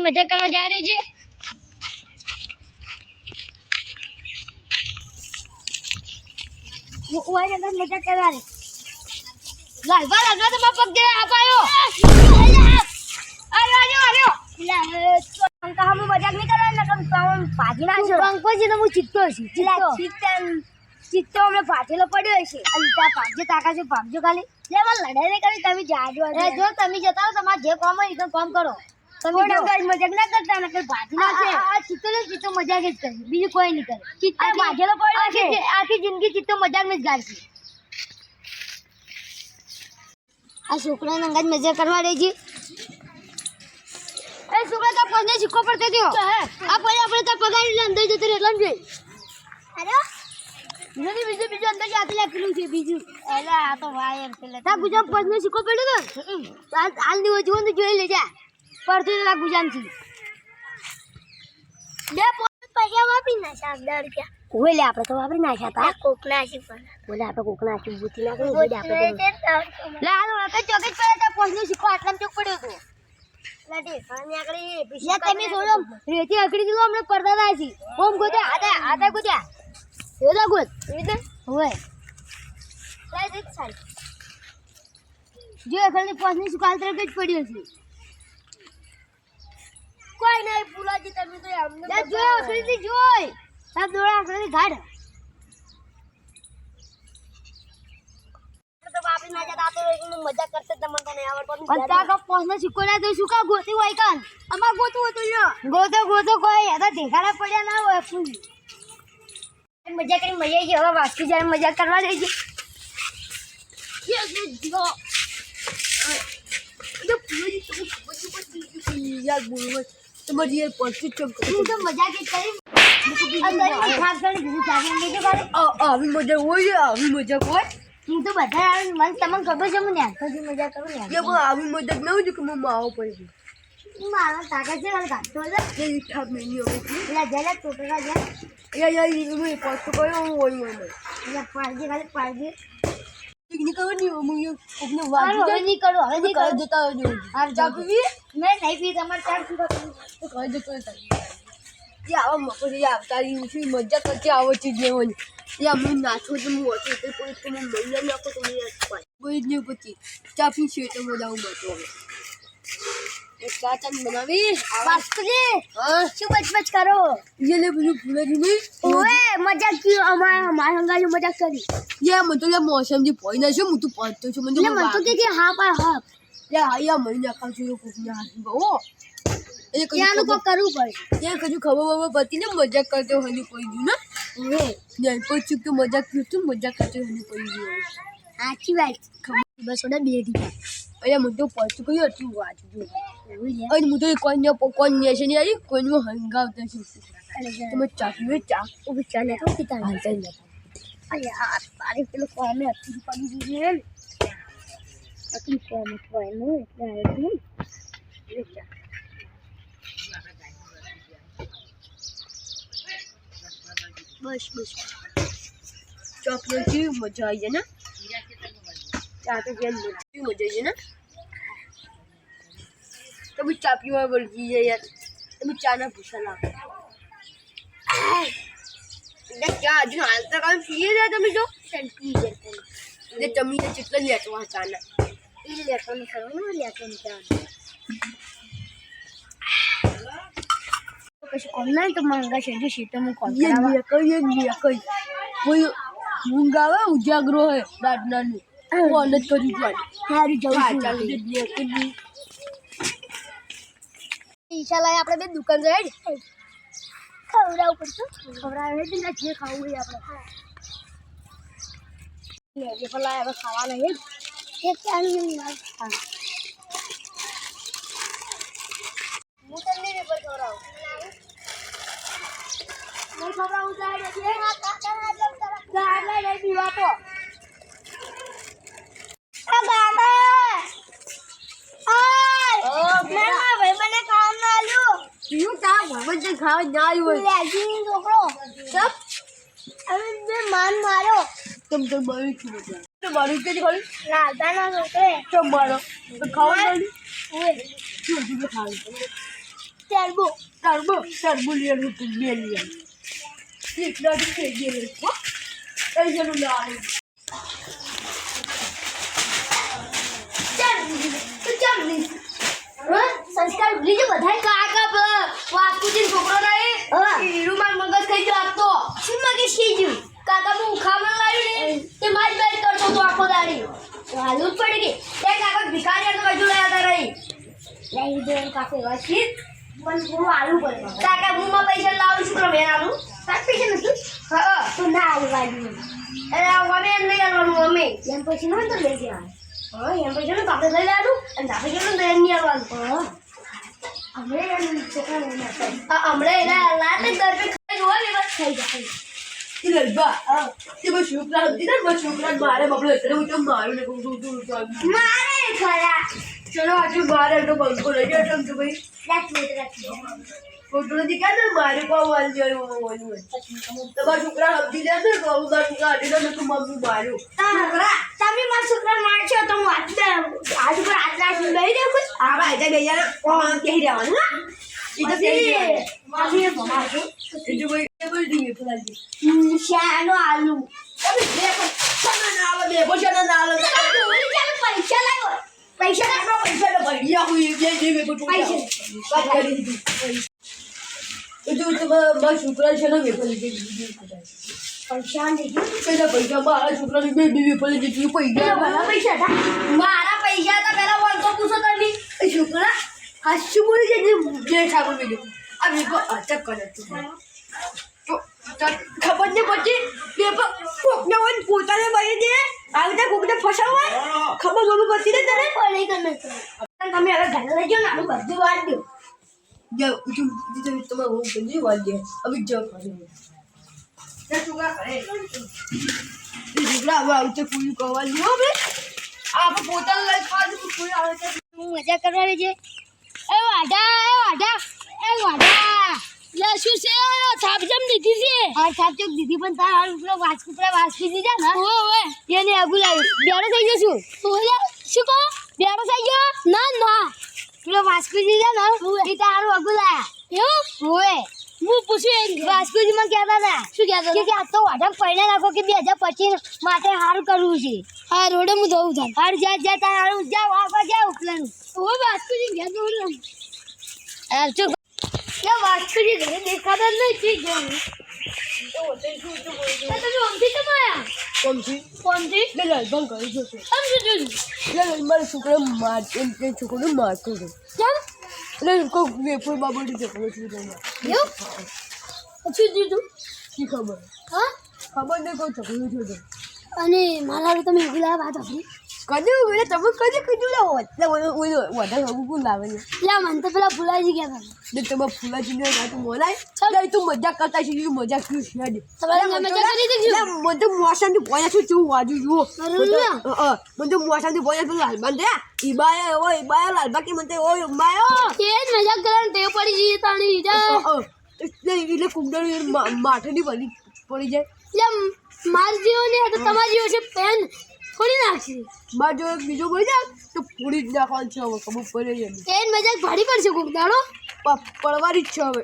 કઈ મજા કરવા જા રહી છે? ઓય ને મજા કરવા રે લાલવા લાલવા તો પગ દે આપાયો અરે આજો આજો અંકા હમ મજાક નહીં કરવા ને કમ પાવન પાજી નાખજો પંકજ ને હું ચિત્તો છું ચિત્તો ચિત્તન ચિત્તો હમણાં પાછેલો પડ્યો છે ત્યાં પાજે તાકા છે પામજો ખાલી. લે મને લડાઈ નહીં કરી તમે જાજો જો તમે જતા રહો તમારે જે કામ હોય એ તો કામ કરો. તમે ડંગાઈ મજાક ના કરતા ને કઈ ભાજી ના છે. આ ચિત્તો ને ચિત્તો મજાક જ કરે. બીજું કોઈ નહીં કરે. ચિત્તો પાછેલો પડ્યો છે. આખી જિંદગી ચિત્તો મજાક ને જ ગાળશે. આ છોકરાને અંગાજ મજા કરવા રહી છે. એ છોકરા તા પગને સિક્કો પડતે દ્યો આ પછી આપણે તા પગાર એટલે અંદર જતો રહે એટલે જોઈ. અરે નથી બીજું બીજું અંદર જાતે લખેલું છે બીજું. એટલે આ તો વાયર છે તા ગુજામ પગને સિક્કો પડ્યો તો? હાલ હાલની જોવું તો જોઈ લેજા. પડતું તો ગુજામથી બે પૈસા વાપરી નાખ્યા દર રૂપિયા. કોઈ લે આપણે તો વાપરી નાખ્યા તા. કોકના છે પણ. બોલે આપણે કોકના છે બુતી નાખી બોલે આપણે લે હાલો આપણે ચોકેટ પડ્યા તા પગનો સિક્કો આટલામાં ચોક પડ્યો તો તમે થોડો રેતી અકડી દીધો હમણાં પડતા થાય છે ઓમ ગોત્યા આતા આતા ગોત્યા. એલા ગોત. હોય જો અકડી પોસની સુકાલ તરફ જ પડ્યો છે ફૂલાજી તમે તો અમને જોઈ અકડી જોઈ. તાર દોડા અકડી ગાઢ તો તો મજા કરતે તમને તને આવડતો બધા કા પોસને શીખોડા તો શું કા ગોતી હોય કાન અમાર ગોતું હતું લ્યો. ગોતો ગોતો કોઈ એતા દેખાડા પડ્યા ના હોય ફૂલ મજા કરી મજા આવી હવે વાસી જાય મજા કરવા દે છે તમારી યાર પડતું ચમ હું તો મજા કે કરી. અંદર ખાસ કરી બીજું ચાલી લીધું કરે આવી મજા હોય આવી મજા હોય. હું તો બધા આવે મને તમને ખબર છે હું ન્યાસથી મજા કરું એ પણ આવી મજા ના હોય કે હું આવો પડી મારા તાકાત છે મારે કાઢતો છે. એ ઈઠા મેની હવે એટલે જરા ટોટલા જા યા યા ઈ મેં પોસ્ટ કયો હું હોય મને એટલે પાડજે ખાલી પાડજે. પિકનિક કરવા નહીં હું કોકને હારું, વાગી હવે નહીં કરું હવે નહીં કરું જતા હોય હારું, ચા જજો. પીવી? મેં નહીં પી તમારે ચાર સુધા તો કહી જતો રહેતા એ આવા મફત આવતા રહ્યું છું મજા કરતી આવો છે હોય યા હું નાચો તો હું હતો તો કોઈ તમે મહિના નાખો તો મને કોઈ જ નહીં પછી ચા પી છે તો મજા હું મળતું હવે ચા બનાવી. બાસ્કુજી, શું બચબચ કરો? ये ले જ નહીં? ઓએ મજાક કર્યો અમારા અમારા હંગાજી મજાક કરી. યા મને તો યા મોસમ જે પોઈ ના છે હું તો પાડતો છું મને મને તો કે કે હા પા હા. યા યા મહિના ખાવ છું કોક ના હાથ બહુ એ કજુ ત્યાંનું કો કરવું પડે. યા કજુ ખબર બબર પતિ ને મજાક કરતો હની કોઈ જુ ને ઓએ. યા કોઈ ચૂક તો મજાક કરતો તું મજાક કરતો હની કોઈ જુ સાચી વાત. બસ ઓડા બે દી અહીંયા મને તો પડતું કયું હતું વાંચું જો. છે? અને હું તો કોઈ ને ને છે આવી કોઈનું છું. અરે તમે ચા પીવે ચા. ઊભી ચાલે. તો પિતા હાલ ચાલ જતા અરે યાર તારે પેલો કોમે હતી પડી દીધી ને અકલી કોમ હોય ને એટલે આવ્યું બસ બસ. ચા પીવે કેવી મજા આવી જાય ને? ચા તો કેમ કેવી મજા આવી જાય ને? ચા પીવા વળગી જાય યાર તમે ચાના ભૂસા લાવો ચા હજુ હાલ જાય તમે જો પછી કોમ તો મંગા છે જશે તો હું કઈ એક કઈ કોઈ ઊંઘ આવે ઉજાગરો હોય દાદનાનું કોલેજ કરી જાય હારી જવું ચાલુ પૈસા લાવી આપણે બે દુકાન જઈ ખવડાવું પડશે. ખવડાવે ને જે ખાવું હોય આપણે. જે પણ લાવે હવે ખાવા નહીં એક ચાલુ હા. હું તમને પેપર ખવડાવું. ખવડાવું જાય એટલે હા કાકા લઈ દીવા તો. તું તારા ભગવાન છે ખાવા ના આવ્યો લેજી છોકરો. સબ અરે બે માન મારો. તમ તો બળી છું બધા તો બળી કે ખાલી લાલતા ના છોકરે. તો બળો ખાવા નહીં ઓય. શું શું ખાવું ટર્બો ટર્બો ટર્બો લઈ આવ્યો તું બે લઈ આવ્યો એક દાડી થઈ ગયો એ જનો લાવ્યો લઈ લીધો એમ કાકે વાસી પણ થોડું આલુ પડે કાકા હું માં પૈસા લાવું છું તો બેન આલું સાત પૈસા નથી? હા તો ના આલુ વાલી અરે અમે એમ નહીં આલવાનું અમે એમ પછી ન હોય તો લઈ જવાનું. હા એમ પૈસા ને આપણે લઈ લેવાનું. અને આપણે કેટલું તો એમ નહીં આલવાનું. હા. અમે એમ છોકરા હમણાં એના લાતે દર પે ખાઈ જોવા ને બસ થઈ જાય લલબા તે બસ છોકરા હતી ને બસ છોકરા મારે બાપડે એટલે હું તો મારું ને કહું છું મારે ખરા. ચલો આજે બહાર એટલો પંખો લઈ ગયો એટલે ભાઈ. રાખી રાખી ફોટો નથી ને મારે કોઈ વાલ જોયું હોય તમારા છોકરા સમજી જાય ને તો મારા છોકરા અડી ને તું મમ્મી માર્યું. છોકરા તમે મારા છોકરા મારશો તો હું હાથ હાથ ઉપર હાથ રાખીને લઈ દઉં ખુશ હા ભાઈ ત્યાં ગયા કોણ કહી રહેવાનું હા? એ તો કહી મારી ભમાજો એ તો ભાઈ શાનો આલુ. તમે બે પૈસા ના આવે બે પૈસા ના આવે પૈસા પૈસા લાવ્યો પૈસા તો આવું એ બે જે બે બધું પૈસા. વાત કરી દીધું. એ તો મારા છોકરા છે ને વેફર લીધી પૈસા નહીં પેલા પૈસા મારા છોકરાની બે બે વેફર લીધી પૈસા પૈસા હતા મારા પૈસા હતા પેલા વળતો પૂછો તમે. છોકરા હાસ્યું બોલી જાય જે ઠાકોર બીજું આ મેં અટક કરે ખબર ને પછી પેપર કોકને હોય પોતાને બની દે. આવી રીતે કોકને ફસાવાય ખબર મમ્મી પડતી ને તને? પડે કે તમે હવે ઘરે લઈ જાઓ ને આનું બધું વાત દો. જાઓ તમે તમારે હું કરી વાત દે. હવે જાઓ છે હું મજા કરવાની છે? એ વાઢા એ વાઢા એ વાઢા. લે શું છે? થાપજમ દીધી છે. હા થાપજમ દીધી પણ તાર હાલ પેલો વાસકુ પેલા વાસકી દીધા ને ઓ ઓએ એને આગુ લાવી બેડો થઈ ગયો છું ઓલે શું કહો? બેડો થઈ ગયો? ના ના. પેલો વાસકુ દીધા ને એ તાર આગુ લાયા. એવું? ઓએ હું પૂછ્યું વાસ્કુજી માં કહેતા હતા. શું કહેતા કે આ તો વાઢમ પૈણે નાખો કે બે હજાર પચીસ માટે સારું કરવું છે. હા રોડે હું જવું થાય હાર જા જા તારું હારું જા વાગવા જા ઉપલાનું. ઓ વાસ્કુજી ગયું તમે ઓમથી કેમ આયા કોમથી કોણથી લે લાલભાઈ કરી જશે આમ શું જોયું લે મારા છોકરો મારતો હતો વેફર બાબતે છોકરો છું પછી દીધું શી ખબર હા ખબર નહીં કોઈ છોકરો છું અને મારા તમે એકલા વાત કદી એટલે તમે કદી કજુ લે હોત. એટલે ઓલો વધારે હગું કોણ લાવે છે લે મને તો પેલા ભૂલાજી ગયા હતા. ને તમે ફૂલાજીને રાતું મોલાય લે તું મજાક કરતા છે મજાક શું છે તમારે મેં મજા કરી દીધી લે મને તો મોસાથી ભોયા છું તું વાજુ જુઓ. મને તો મોસાથી ભોયા છું લાલબાન દે ઈબાય હોય ઈબાય લાલબા કે મને ઓય માયો કે મજાક કરવાની ટેવ પડી જઈ તાણી જા એટલે એટલે કુંડળી માથેની બની પડી જાય. એટલે માર જેવો ને તો તમાર જેવો છે પેન. થોડી નાખશે બાર જો એક બીજો કોઈ જાય તો પૂરી જ નાખવાનું છે હવે ખબર પડે છે જ મજાક ભાડી પડશે કોક દાડો. પડવાની જ છે હવે.